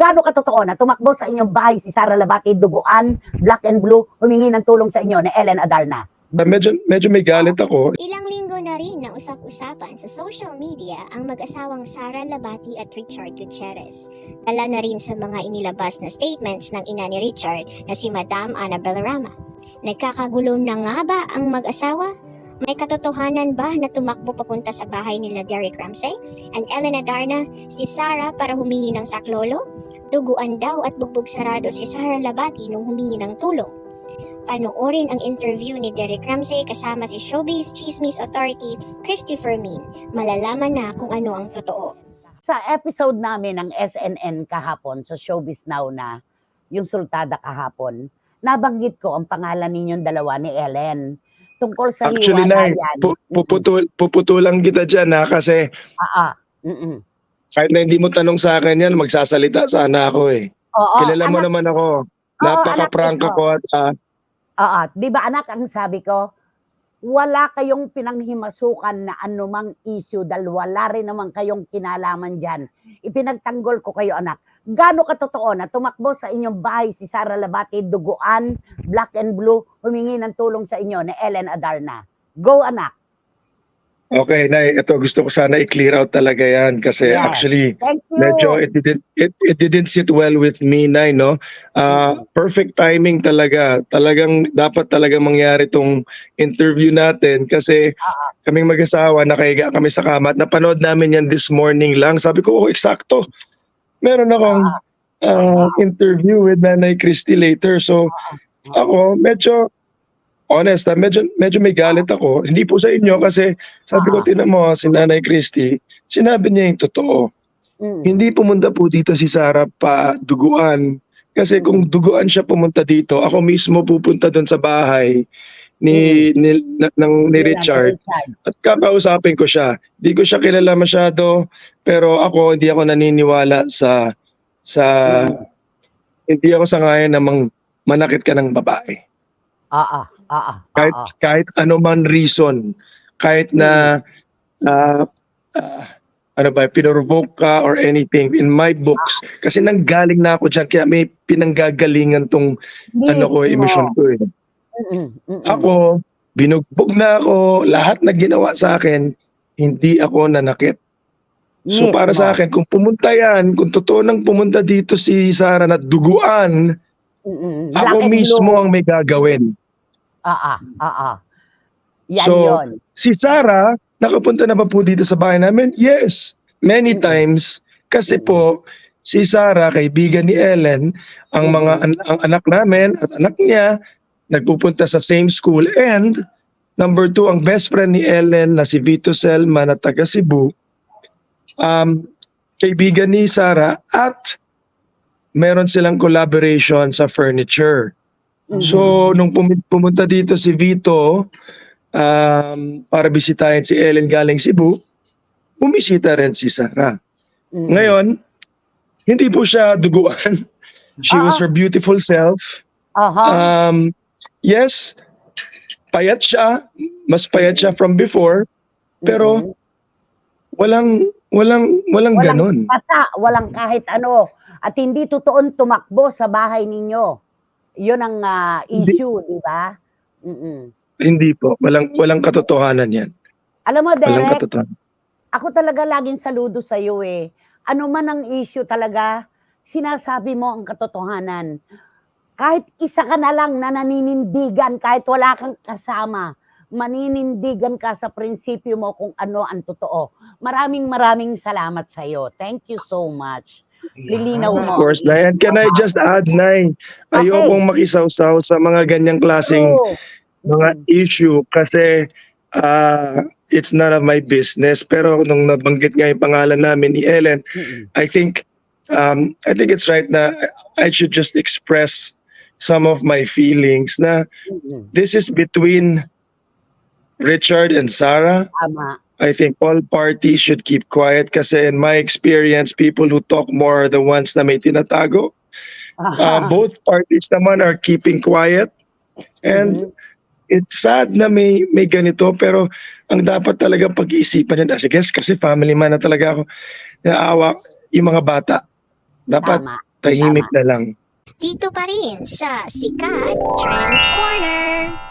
Gaano katotoo na tumakbo sa inyong bahay si Sara Labati, duguan, black and blue, humingi ng tulong sa inyo ni Ellen Adarna? Na medyo, medyo may galit ako. Ilang linggo na rin na usap-usapan sa social media ang mag-asawang Sara Labati at Richard Gutierrez. Dala na rin sa mga inilabas na statements ng ina ni Richard na si Madam Ana Bellarama. Nagkakagulo na nga ba ang mag-asawa? May katotohanan ba na tumakbo papunta sa bahay nila Derek Ramsey and Elena Darna si Sara para humingi ng saklolo? Duguan daw at bugbog sarado si Sara Labati nung humingi ng tulong. Panoorin ang interview ni Derek Ramsey kasama si Showbiz Chismis Authority, Christy Fermin. Malalaman na kung ano ang totoo. Sa episode namin ng SNN kahapon, sa Showbiz Now na, yung sultada kahapon, nabanggit ko ang pangalan ninyong dalawa ni Ellen. Tungkol sa Actually, Nay, hiwalayan. pu- puputul, puputulang kita dyan ha, kasi Ah, ah. Mm-mm. Kahit na hindi mo tanong sa akin yan, magsasalita sana ako eh. Oo, Kilala mo anak, naman ako. Oo, Napaka-prank anak ko. ako at ah, Oo, di ba anak, ang sabi ko, wala kayong pinanghimasukan na anumang issue dahil wala rin naman kayong kinalaman dyan. Ipinagtanggol ko kayo anak. Gano'ng katotoo na tumakbo sa inyong bahay si Sara Labati, duguan, black and blue, humingi ng tulong sa inyo ni Ellen Adarna. Go anak. Okay, Nay, ito gusto ko sana i-clear out talaga yan kasi Yes. actually, medyo it didn't it, it didn't sit well with me Nay, no? Ah, perfect timing talaga. Talagang dapat talaga mangyari tong interview natin kasi kaming mag-asawa nakahiga kami sa kama at napanood namin yan this morning lang. Sabi ko oh eksakto. Meron akong ah, interview with Nanay Christy later. So ako medyo honest ah, medyo medyo may galit ako hindi po sa inyo kasi sabi ko Ah. tinan mo si Nanay Christy sinabi niya yung totoo Mm. hindi pumunta po dito si Sarah pa duguan. Kasi kung duguan siya pumunta dito, ako mismo pupunta doon sa bahay ni, ni, na- ng, ni Richard at kakausapin ko siya. Hindi ko siya kilala masyado, pero ako hindi ako naniniwala sa sa hindi ako sangayon na mang, manakit ka ng babae. Ah, ah, ah, ah, Kahit ah, ah. kahit ano man reason, kahit na ah, ah, ano ba, pinorovoke ka or anything in my books. Kasi nanggaling na ako dyan, kaya may pinanggagalingan tong ano ko, emission ko eh. Mm-mm, mm-mm. Ako, binugbog na ako, lahat na ginawa sa akin, hindi ako nanakit. So para Mismo. sa akin, kung pumunta yan, kung totoo nang pumunta dito si Sarah na duguan, Mm-mm. Black ako and mismo ang may gagawin. Ah, ah, ah, ah. Yan So, yun. Si Sarah, nakapunta na ba po dito sa bahay namin? Yes, many Mm. times. Kasi po, si Sarah, kaibigan ni Ellen, ang mga an- ang anak namin at anak niya, nagpupunta sa same school. And, number two, ang best friend ni Ellen na si Vito Selma na taga Cebu, um, kaibigan ni Sarah at meron silang collaboration sa furniture. Mhm. So, nung pum- pumunta dito si Vito um, para bisitahin si Ellen galing Cebu, bumisita rin si Sarah. Mm-mm. Ngayon, hindi po siya duguan. She was Ah. her beautiful self. Aha. Um, yes, payat siya. Mas payat siya from before. Pero Mm-mm. walang, walang, walang, walang ganon. pasa, walang kahit ano. At hindi totoon tumakbo sa bahay ninyo. Yun ang ah, Hindi. issue, di ba? Mm-mm. Hindi po. Walang, walang katotohanan yan. Alam mo, Walang Derek, katotohanan. ako talaga laging saludo sa iyo eh. Ano man ang issue talaga, sinasabi mo ang katotohanan. Kahit isa ka na lang na naninindigan, kahit wala kang kasama, maninindigan ka sa prinsipyo mo kung ano ang totoo. Maraming maraming salamat sa iyo. Thank you so much. Lilinaw Of mo. course, Nay. And can I just add, Nay, ayokong makisawsaw sa mga ganyang klaseng mga issue kasi ah, it's none of my business. Pero nung nabanggit nga yung pangalan namin ni Ellen. I think um, I think it's right na I should just express some of my feelings na this is between Richard and Sarah. Tama. I think all parties should keep quiet kasi in my experience, people who talk more are the ones na may tinatago. Uh, both parties naman are keeping quiet. And Mhm. it's sad na may may ganito pero ang dapat talaga pag-iisipan niya I guess kasi family man na talaga ako naawa yung mga bata dapat Tama. tahimik na lang. Dito pa rin sa Sikat Trends Corner.